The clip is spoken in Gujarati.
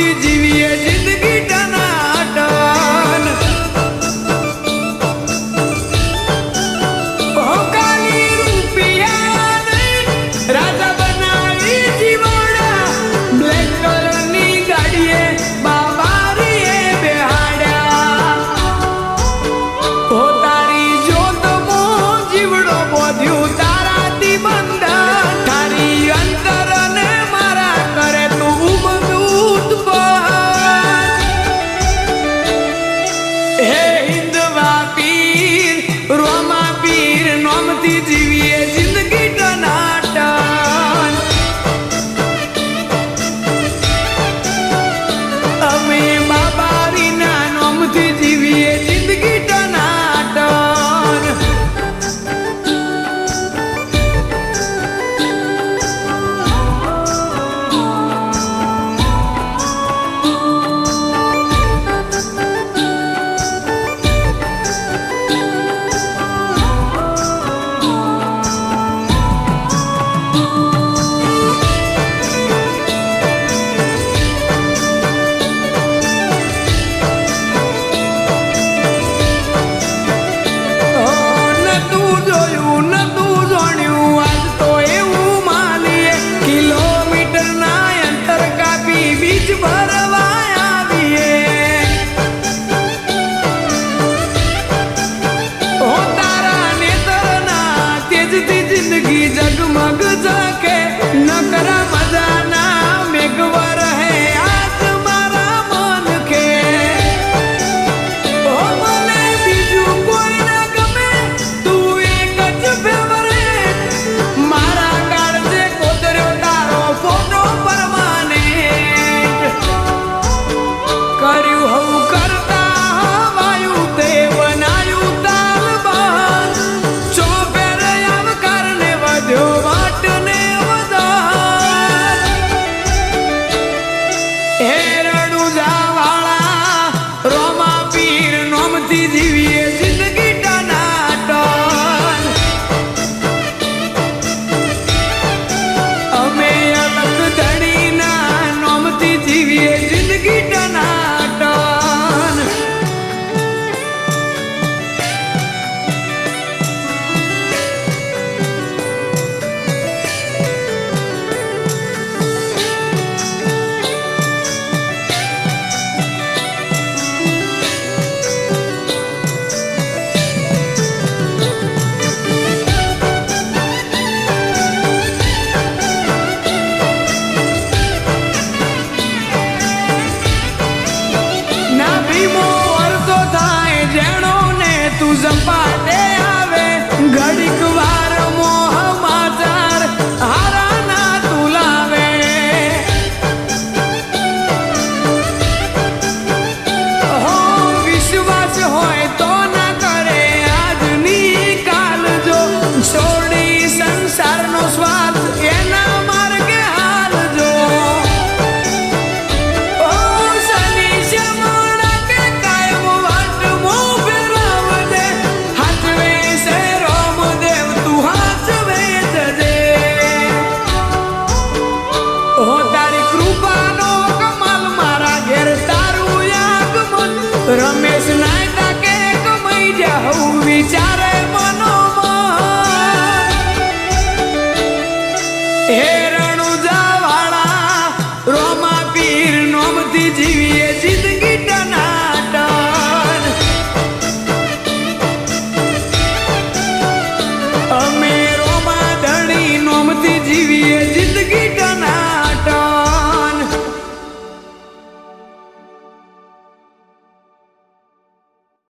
впереди. need વિચારે મનો હે રણુજાવાળા રોમા પીર નોમતી જીવીએ જી